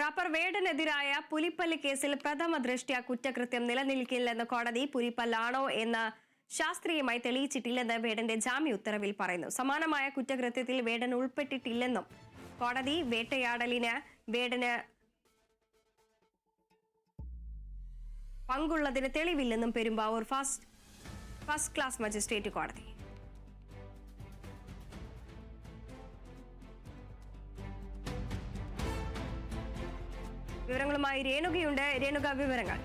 Wrapper വേടനെതിരായ പുലിപ്പല്ല് കേസിൽ പ്രഥമ ദൃഷ്ട്യാ കുറ്റകൃത്യം നിലനിൽക്കില്ലെന്ന് കോടതി പുലിപ്പല്ലാണോ എന്ന് ശാസ്ത്രീയമായി തെളിയിച്ചിട്ടില്ലെന്ന് വേടന്റെ ജാമ്യ ഉത്തരവിൽ പറയുന്നു. സമാനമായ കുറ്റകൃത്യത്തിൽ വേടൻ ഉൾപ്പെട്ടിട്ടില്ലെന്നും കോടതി വേട്ടയാടലിന് വേടന് പങ്കുള്ളതിന് തെളിവില്ലെന്നും Perumbavoor first first class magistrate കോടതി. വിവരങ്ങളുമായി രേണുകയുണ്ട്. രേണുക വിവരങ്ങൾ.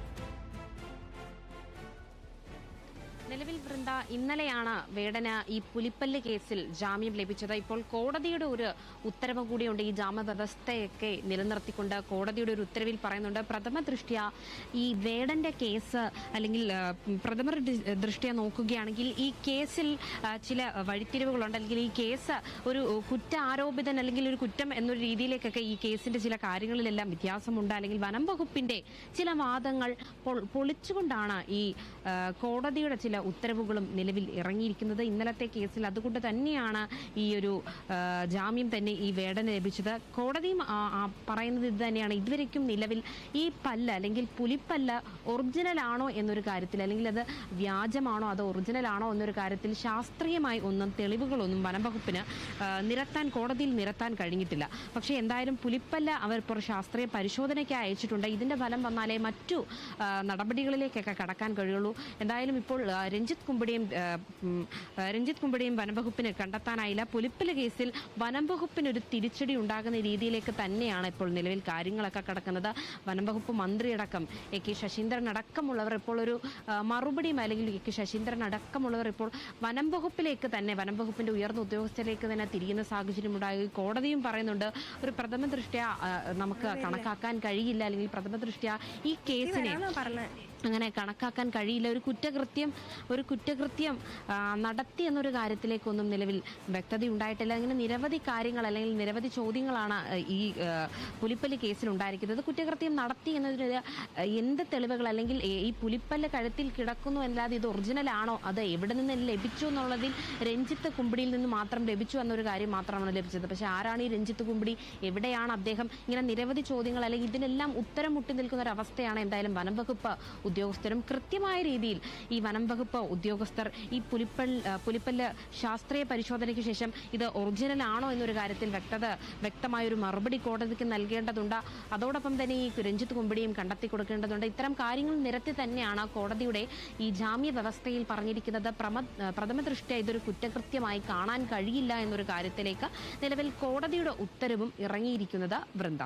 വൃന്ദ ഇന്നലെയാണ് വേടന ഈ പുലിപ്പല്ല് കേസിൽ ജാമ്യം ലഭിച്ചത്. ഇപ്പോൾ കോടതിയുടെ ഒരു ഉത്തരവ് കൂടിയുണ്ട്. ഈ ജാമ്യ വ്യവസ്ഥയൊക്കെ നിലനിർത്തിക്കൊണ്ട് കോടതിയുടെ ഒരു ഉത്തരവിൽ പറയുന്നുണ്ട്. പ്രഥമ ദൃഷ്ട്യ ഈ വേടന്റെ കേസ് അല്ലെങ്കിൽ പ്രഥമ ദൃഷ്ട്യ നോക്കുകയാണെങ്കിൽ ഈ കേസിൽ ചില വഴിത്തിരിവുകളുണ്ട്. അല്ലെങ്കിൽ ഈ കേസ് ഒരു കുറ്റ ആരോപിതൻ അല്ലെങ്കിൽ ഒരു കുറ്റം എന്നൊരു രീതിയിലേക്കൊക്കെ ഈ കേസിന്റെ ചില കാര്യങ്ങളിലെല്ലാം വ്യത്യാസമുണ്ട്. അല്ലെങ്കിൽ വനം വകുപ്പിന്റെ ചില വാദങ്ങൾ പൊളിച്ചുകൊണ്ടാണ് ഈ കോടതിയുടെ ചില ഉത്തരവുകളും നിലവിൽ ഇറങ്ങിയിരിക്കുന്നത്. ഇന്നലത്തെ കേസിൽ അതുകൊണ്ട് തന്നെയാണ് ഈ ഒരു ജാമ്യം തന്നെ ഈ വേടന ലഭിച്ചത്. കോടതിയും പറയുന്നത് ഇത് തന്നെയാണ്. ഇതുവരയ്ക്കും നിലവിൽ ഈ പല്ല് അല്ലെങ്കിൽ പുലിപ്പല്ല് ഒറിജിനൽ ആണോ എന്നൊരു കാര്യത്തിൽ അല്ലെങ്കിൽ അത് വ്യാജമാണോ അത് ഒറിജിനൽ ആണോ എന്നൊരു കാര്യത്തിൽ ശാസ്ത്രീയമായി ഒന്നും തെളിവുകളൊന്നും വനംവകുപ്പിന് നിരത്താൻ കോടതിയിൽ നിരത്താൻ കഴിഞ്ഞിട്ടില്ല. പക്ഷേ എന്തായാലും പുലിപ്പല്ല് അവർ ഇപ്പോൾ ശാസ്ത്രീയ പരിശോധനയ്ക്ക് അയച്ചിട്ടുണ്ട്. ഇതിന്റെ ഫലം വന്നാലേ മറ്റു നടപടികളിലേക്കൊക്കെ കടക്കാൻ കഴിയുള്ളൂ. എന്തായാലും ഇപ്പോൾ ആ, രഞ്ജിത്ത് കുമ്പടിയും രഞ്ജിത്ത് കുമ്പടിയും വനംവകുപ്പിന് കണ്ടെത്താനായില്ല. പുലിപ്പല്ല് കേസിൽ വനംവകുപ്പിന് ഒരു തിരിച്ചടി ഉണ്ടാകുന്ന രീതിയിലേക്ക് തന്നെയാണ് ഇപ്പോൾ നിലവിൽ കാര്യങ്ങളൊക്കെ കിടക്കുന്നത്. വനംവകുപ്പ് മന്ത്രിയടക്കം എ കെ ശശീന്ദ്രൻ അടക്കമുള്ളവർ ഇപ്പോൾ ഒരു മറുപടിയും അല്ലെങ്കിൽ എ കെ ശശീന്ദ്രൻ അടക്കമുള്ളവർ ഇപ്പോൾ വനംവകുപ്പിലേക്ക് തന്നെ വനംവകുപ്പിന്റെ ഉയർന്ന ഉദ്യോഗസ്ഥരിലേക്ക് തന്നെ തിരിയുന്ന സാഹചര്യം ഉണ്ടായി. കോടതിയും പറയുന്നുണ്ട് ഒരു പ്രഥമ ദൃഷ്ട്യ നമുക്ക് കണക്കാക്കാൻ കഴിയില്ല അല്ലെങ്കിൽ പ്രഥമ ദൃഷ്ട്യ ഈ കേസിനെ അങ്ങനെ കണക്കാക്കാൻ കഴിയില്ല. ഒരു കുറ്റകൃത്യം ഒരു കുറ്റകൃത്യം നടത്തി എന്നൊരു കാര്യത്തിലേക്കൊന്നും നിലവിൽ വ്യക്തത ഉണ്ടായിട്ടില്ല. അങ്ങനെ നിരവധി കാര്യങ്ങൾ അല്ലെങ്കിൽ നിരവധി ചോദ്യങ്ങളാണ് ഈ പുലിപ്പല്ല് കേസിൽ ഉണ്ടായിരിക്കുന്നത്. കുറ്റകൃത്യം നടത്തി എന്നതിന് എന്ത് തെളിവുകൾ അല്ലെങ്കിൽ ഈ- പുലിപ്പല്ല് കഴുത്തിൽ കിടക്കുന്നു എന്നല്ലാതെ ഇത് ഒറിജിനൽ ആണോ? അത് എവിടെ നിന്ന് ലഭിച്ചു എന്നുള്ളതിൽ രഞ്ജിത്ത് കുമ്പിടിയിൽ നിന്ന് മാത്രം ലഭിച്ചു എന്നൊരു കാര്യം മാത്രമാണ് ലഭിച്ചത്. പക്ഷെ ആരാണ് ഈ രഞ്ജിത്ത് കുമ്പിടി? എവിടെയാണ് അദ്ദേഹം? ഇങ്ങനെ നിരവധി ചോദ്യങ്ങൾ അല്ലെങ്കിൽ ഇതിനെല്ലാം ഉത്തരം മുട്ടി നിൽക്കുന്ന ഒരു അവസ്ഥയാണ് എന്തായാലും വനം വകുപ്പ് ഉദ്യോഗസ്ഥരും കൃത്യമായ രീതിയിൽ ഈ വനം വകുപ്പ് ഉദ്യോഗസ്ഥർ ഈ പുലിപ്പൽ പുലിപ്പല്ല ശാസ്ത്രീയ പരിശോധനയ്ക്ക് ശേഷം ഇത് ഒറിജിനൽ ആണോ എന്നൊരു കാര്യത്തിൽ വ്യക്തത വ്യക്തമായ ഒരു മറുപടി കോടതിക്ക് നൽകേണ്ടതുണ്ട്. അതോടൊപ്പം തന്നെ ഈ രഞ്ജിത്ത് കുമ്പിടിയും കണ്ടെത്തി കൊടുക്കേണ്ടതുണ്ട്. ഇത്തരം കാര്യങ്ങൾ നിരത്തി തന്നെയാണ് കോടതിയുടെ ഈ ജാമ്യ വ്യവസ്ഥയിൽ പറഞ്ഞിരിക്കുന്നത്. പ്രമ പ്രഥമ ദൃഷ്ടിയ ഇതൊരു കുറ്റകൃത്യമായി കാണാൻ കഴിയില്ല എന്നൊരു കാര്യത്തിലേക്ക് നിലവിൽ കോടതിയുടെ ഉത്തരവും ഇറങ്ങിയിരിക്കുന്നത് വൃന്ദ.